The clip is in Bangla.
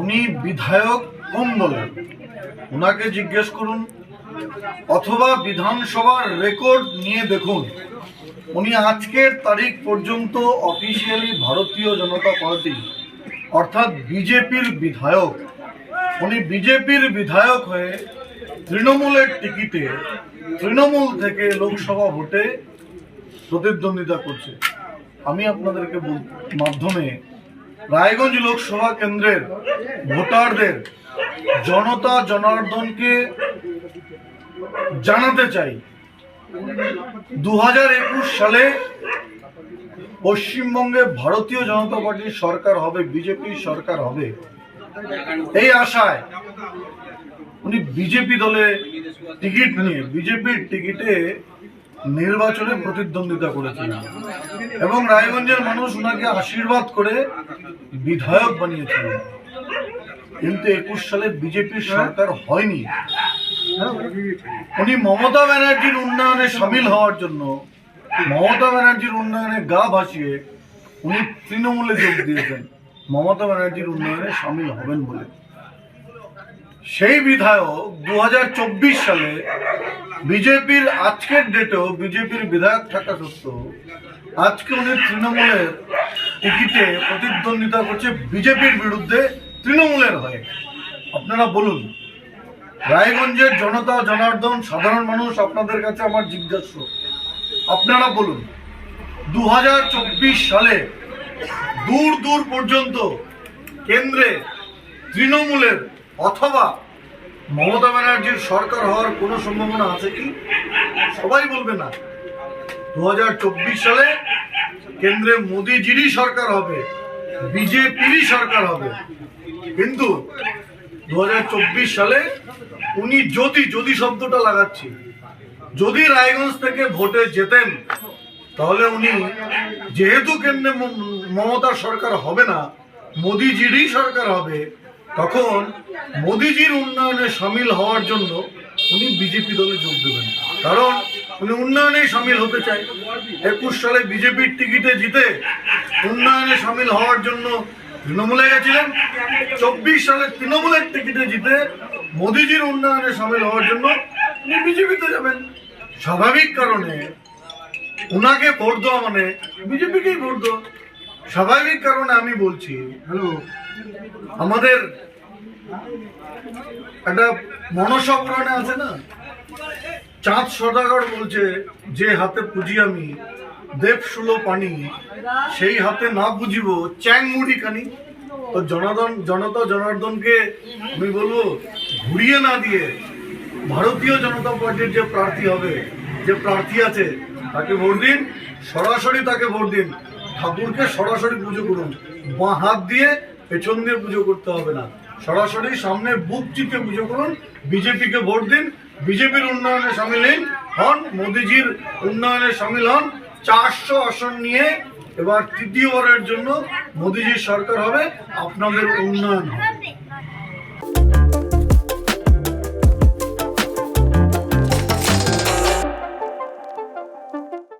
উনি বিধায়ক কম বলেন। ওনাকে জিজ্ঞেস করুন, অথবা বিধানসভার রেকর্ড নিয়ে দেখুন। উনি আজকের তারিখ পর্যন্ত অফিসিয়ালি ভারতীয় জনতা পার্টি, অর্থাৎ বিজেপির বিধায়ক। উনি বিজেপির বিধায়ক হয়ে তৃণমূলের টিকিটে তৃণমূল থেকে লোকসভা ভোটে প্রতিদ্বন্দ্বিতা করছে। আমি আপনাদেরকে মাধ্যমে রায়গঞ্জ লোকসভা কেন্দ্রের ভোটারদের জনতা জনার্দনকে জানাতে চাই। দু হাজার একুশ সালে পশ্চিমবঙ্গে ভারতীয় জনতা পার্টির সরকার হবে, বিজেপির সরকার হবে। এই আশায় উনি বিজেপি দলে টিকিট নিয়ে, বিজেপির টিকিটে নির্বাচনে প্রতিদ্বন্দ্বিতা করেছিলেন। এবং রায়গঞ্জের মানুষ ওনাকে আশীর্বাদ করে বিধায়ক বানিয়েছিলেন। কিন্তু একুশ সালে বিজেপির সরকার হয়নি। উনি মমতা ব্যানার্জির উন্নয়নে সামিল হওয়ার জন্য মমতা ব্যানার্জির উন্নয়নে গা ভাসিয়ে উনি তৃণমূলে যোগ দিয়েছেন। মমতা ব্যানার্জির উন্নয়নে সামিল হবেন বলে। সেই বিধায়ক দু হাজার চব্বিশ সালে বিজেপির আজকের ডেটেও বিজেপির বিধায়ক থাকা সত্ত্বেও আজকে উনি তৃণমূলের টিকিটে প্রতিদ্বন্দ্বিতা করছে বিজেপির বিরুদ্ধে তৃণমূলের হয়ে। আপনারা বলুন, রায়গঞ্জের জনতা জনার্দন, সাধারণ মানুষ আপনাদের কাছে আমার জিজ্ঞাস্য। আপনারা বলুন দু হাজার চব্বিশ সালে দূর দূর পর্যন্ত কেন্দ্রে তৃণমূলের অথবা মমতা ব্যানার্জির সরকার হওয়ার কোনো সম্ভাবনা আছে কি? সবাই বলবে না। দু হাজার চব্বিশ সালে কেন্দ্রে মোদিজিরই সরকার হবে, বিজেপিরই সরকার হবে। কিন্তু দু হাজার চব্বিশ সালে উনি যদি যদি শব্দটা লাগাচ্ছি, যদি রায়গঞ্জ থেকে ভোটে যেতেন, তাহলে উনি যেহেতু কেন্দ্রে মমতার সরকার হবে না, মোদিজিরই সরকার হবে, তখন মোদিজির উন্নয়নে সামিল হওয়ার জন্য উনি বিজেপি দলে যোগ দেবেন। কারণ উনি উন্নয়নে সামিল হতে চায় একুশ সালে বিজেপির টিকিটে জিতে উন্নয়নে সামিল হওয়ার জন্য তৃণমূলে গেছিলেন। চব্বিশ সালে তৃণমূলের টিকিটে জিতে মোদিজির উন্নয়নে সামিল হওয়ার জন্য উনি বিজেপিতে যাবেন। স্বাভাবিক কারণে ওনাকে ভোট দেওয়া মানে বিজেপিকেই ভোট দেওয়া। স্বাভাবিক কারণে আমি বলছি, হ্যালো, আমাদের একটা মনসা পুরাণে আছে না? চাঁদ সদাগর বলছে, যে হাতে পুজি আমি, দেব শুলো পানি, সেই হাতে না বুঝিব, চ্যাং মুড়ি খানি তো জনার্দন, জনতা জনার্দনকে আমি বলব, ঘুরিয়ে না দিয়ে ভারতীয় জনতা পার্টির যে প্রার্থী হবে, যে প্রার্থী আছে, তাকে ভোট দিন, সরাসরি তাকে ভোট দিন। ঠাকুরকে সরাসরি পুজো করুন। বাঁ হাত দিয়ে পেছন দিয়ে পুজো করতে হবে না। সরাসরি সামনে বুক চিপে পুজো করুন। বিজেপিকে ভোট দিন, বিজেপির উন্নয়নে সামিল হন মোদিজির উন্নয়নে সামিল হন। চারশো আসন নিয়ে এবার তৃতীয়বারের জন্য মোদিজির সরকার হবে, আপনাদের উন্নয়ন হবে।